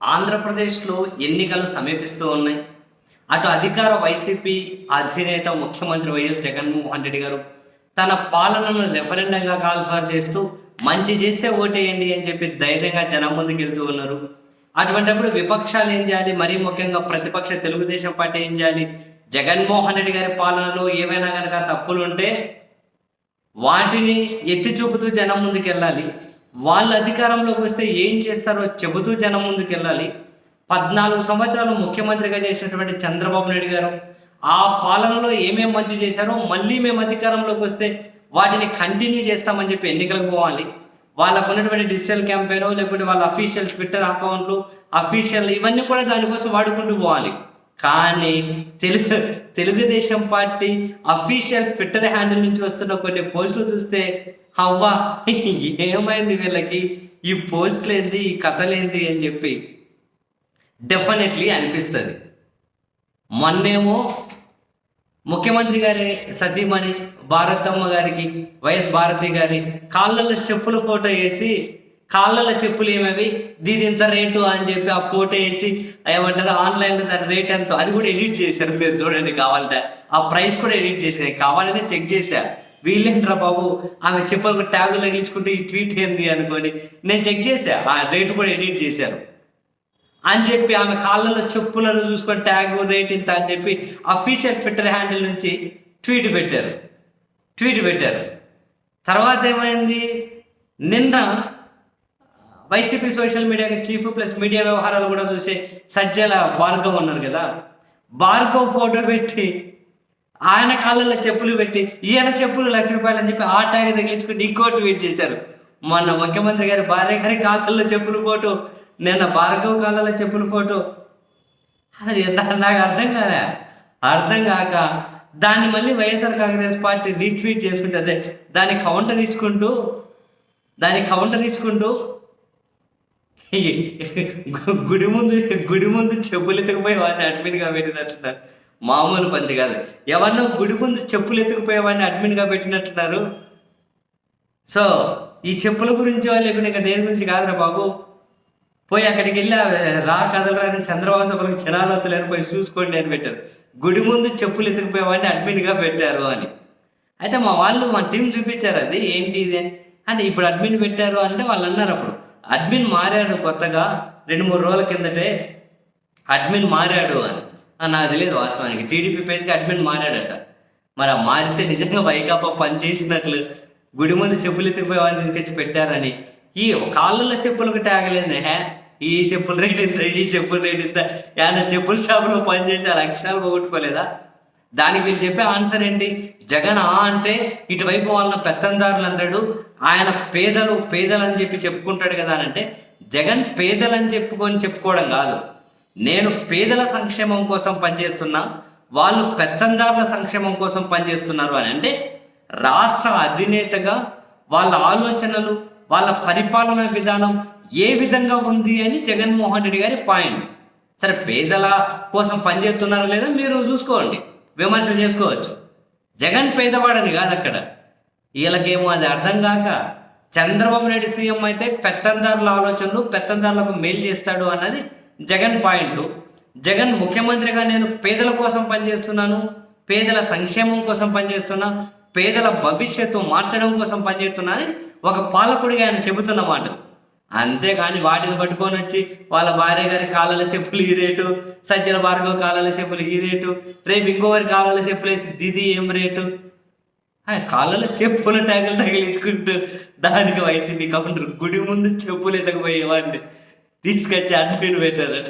ఆంధ్రప్రదేశ్లో ఎన్నికలు సమీపిస్తూ ఉన్నాయి. అటు అధికార వైసీపీ అధినేత ముఖ్యమంత్రి వైఎస్ జగన్మోహన్ రెడ్డి గారు తన పాలనను రెఫరెండంగా కాల్ఫర్ చేస్తూ మంచి చేస్తే ఓటేయండి అని చెప్పి ధైర్యంగా జనం ముందుకు వెళ్తూ ఉన్నారు. అటువంటిప్పుడు విపక్షాలు ఏం చేయాలి? మరీ ముఖ్యంగా ప్రతిపక్ష తెలుగుదేశం పార్టీ ఏం చేయాలి? జగన్మోహన్ రెడ్డి గారి పాలనలో ఏవైనా కనుక తప్పులు ఉంటే వాటిని ఎత్తి చూపుతూ జనం ముందుకు వెళ్ళాలి. వాళ్ళు అధికారంలోకి వస్తే ఏం చేస్తారో చెబుతూ జనం ముందుకు వెళ్ళాలి పద్నాలుగు సంవత్సరాలు ముఖ్యమంత్రిగా చేసినటువంటి చంద్రబాబు నాయుడు గారు ఆ పాలనలో ఏమేం మంచి చేశారో మళ్ళీ మేము అధికారంలోకి వస్తే వాటిని కంటిన్యూ చేస్తామని చెప్పి ఎన్నికలకు పోవాలి. వాళ్ళకు ఉన్నటువంటి డిజిటల్ క్యాంపెయిన్ లేకపోతే వాళ్ళ అఫీషియల్ ట్విట్టర్ అకౌంట్లు అఫీషియల్ ఇవన్నీ కూడా దానికోసం వాడుకుంటూ పోవాలి. కానీ Telugu Telugu Desam party official twitter handle నుంచి వస్తున్న కొన్ని పోస్టులు చూస్తే అవ్వా ఏమైంది వీళ్ళకి? ఈ పోస్టులు ఏంది ఈ కథలేంది? అని చెప్పి డెఫినెట్లీ అనిపిస్తుంది. మొన్నేమో ముఖ్యమంత్రి గారి సతీమణి భారతమ్మ గారికి వైఎస్ భారతి గారి కాళ్ళలో చెప్పుల ఫోటో వేసి కాళ్ళలో చెప్పులు ఏమవి? దీది ఇంత రేటు? అని చెప్పి ఆ ఫోటో వేసి ఏమంటారు? ఆన్లైన్లో దాని రేట్ ఎంతో? అది కూడా ఎడిట్ చేశారు. మీరు చూడండి కావాలంటే. ఆ ప్రైస్ కూడా ఎడిట్ చేశారు. కావాలనే చెక్ చేశా. వీళ్ళేంట్రా బాబు? ఆమె చెప్పులకు ట్యాగు తగిలించుకుంటే ఈ ట్వీట్ ఏంది అనుకొని నేను చెక్ చేశా. ఆ రేటు కూడా ఎడిట్ చేశారు. అని చెప్పి ఆమె కాళ్ళలో చెప్పులను చూసుకొని ట్యాగ్ రేట్ ఇంత అని చెప్పి అఫీషియల్ ట్విట్టర్ హ్యాండిల్ నుంచి ట్వీట్ పెట్టారు. ట్వీట్ పెట్టారు. తర్వాత ఏమైంది? నిన్న వైసీపీ సోషల్ మీడియాకి చీఫ్ ప్లస్ మీడియా వ్యవహారాలు కూడా చూసే సజ్జల భార్గవ్ ఉన్నారు కదా. భార్గవ్ ఫోటో పెట్టి ఆయన కాళ్ళలో చెప్పులు పెట్టి ఈయన చెప్పులు లక్ష రూపాయలు అని చెప్పి ఆ ట్యాగ్ తగిలించుకుని ఇంకో ట్వీట్ చేశారు. మొన్న ముఖ్యమంత్రి గారి భార్య గారి కాళ్ళల్లో చెప్పులు ఫోటో నిన్న భార్గవ్ కాళ్ళలో చెప్పులు ఫోటో. అది నాకు అర్థం కాలే. అర్థం కాక దాన్ని మళ్ళీ వైఎస్ఆర్ కాంగ్రెస్ పార్టీ రీట్వీట్ చేసుకుంటే అదే దాన్ని కౌంటర్ ఇచ్చుకుంటూ దాన్ని కౌంటర్ ఇచ్చుకుంటూ గుడి ముందు గుడి ముందు చెప్పులు ఎత్తుకుపోయి వాడిని అడ్మిన్గా పెట్టినట్టున్నారు. మామూలు పంచి కాదు. ఎవరినో గుడి ముందు చెప్పులు ఎత్తుకుపోయే వాడిని అడ్మిన్గా పెట్టినట్టున్నారు. సో ఈ చెప్పుల గురించి వాళ్ళు లేకుండా ఇంకా దేని గురించి కాదురా బాబు? పోయి అక్కడికి వెళ్ళి రా కథలు చంద్రబాబు సభలకు జనాలు వస్తలేరు పోయి చూసుకోండి అని పెట్టారు. గుడి ముందు చెప్పులు ఎత్తుకుపోయేవాడిని అడ్మిన్గా పెట్టారు అని. అయితే మా వాళ్ళు మా టీం చూపించారు అది ఏంటి ఇది అంటే ఇప్పుడు అడ్మిన్ పెట్టారు అంటే వాళ్ళు అన్నారు అప్పుడు. అడ్మిన్ మారాడు కొత్తగా రెండు మూడు రోజుల కిందటే అడ్మిన్ మారాడు అని. నాకు తెలియదు వాస్తవానికి. టీడీపీ పేజ్కి అడ్మిన్ మారాడట. మరి ఆ మారితే నిజంగా వైకాపా పనిచేసినట్లు గుడి ముందు చెప్పులు ఎత్తుకుపోయి వాళ్ళని తీసుకొచ్చి పెట్టారని. ఈ కాళ్ళలో చెప్పులకు ట్యాగలేదు హే? ఈ చెప్పుల రేట్ ఇంత ఈ చెప్పుల రేట్ ఇంత. ఏమైనా చెప్పుల షాపులో పనిచేసి ఆ లక్షణాలు పోగొట్టుకోలేదా? దానికి వీళ్ళు చెప్పే ఆన్సర్ ఏంటి? జగన్ ఆ అంటే ఇటువైపు వాళ్ళ పెత్తందారులు అంటాడు ఆయన పేదలు పేదలు అని చెప్పి చెప్పుకుంటాడు కదా అని అంటే జగన్ పేదలు అని చెప్పుకొని చెప్పుకోవడం కాదు. నేను పేదల సంక్షేమం కోసం పనిచేస్తున్నా వాళ్ళు పెత్తందారుల సంక్షేమం కోసం పనిచేస్తున్నారు అని అంటే రాష్ట్ర అధినేతగా వాళ్ళ ఆలోచనలు వాళ్ళ పరిపాలన విధానం ఏ విధంగా ఉంది అని జగన్మోహన్ రెడ్డి గారి పాయింట్. సరే పేదల కోసం పనిచేస్తున్నారా లేదా మీరు చూసుకోండి. విమర్శలు చేసుకోవచ్చు. జగన్ పేదవాడని కాదు అక్కడ. వీళ్ళకేమో అది అర్థం కాక చంద్రబాబు నాయుడు సీఎం అయితే పెత్తందారుల ఆలోచనలు పెత్తందారులకు మేలు చేస్తాడు అన్నది జగన్ పాయింట్. జగన్ ముఖ్యమంత్రిగా నేను పేదల కోసం పనిచేస్తున్నాను పేదల సంక్షేమం కోసం పనిచేస్తున్నా పేదల భవిష్యత్తు మార్చడం కోసం పనిచేస్తున్నా అని ఒక పాలకుడిగా ఆయన చెబుతున్న మాటలు అంతేగాని వాటిని పట్టుకొని వచ్చి వాళ్ళ భార్య గారి కాళ్ళల చెప్పులు ఈ రేటు సజ్జల భార్గవ కాళ్ళల చెప్పులు ఈ రేటు రేపు ఇంకోవారి కాళ్ళ చెప్పులు వేసి దిది ఏం రేటు? ఆ కాళ్ళలో చెప్పుల ట్యాగులు తగిలించుకుంటూ దానికి వైసీపీ కౌంటర్ గుడి ముందు చెప్పులు ఎదకపోయేవాడిని తీసుకొచ్చి అడ్మిట్ పెట్టారట.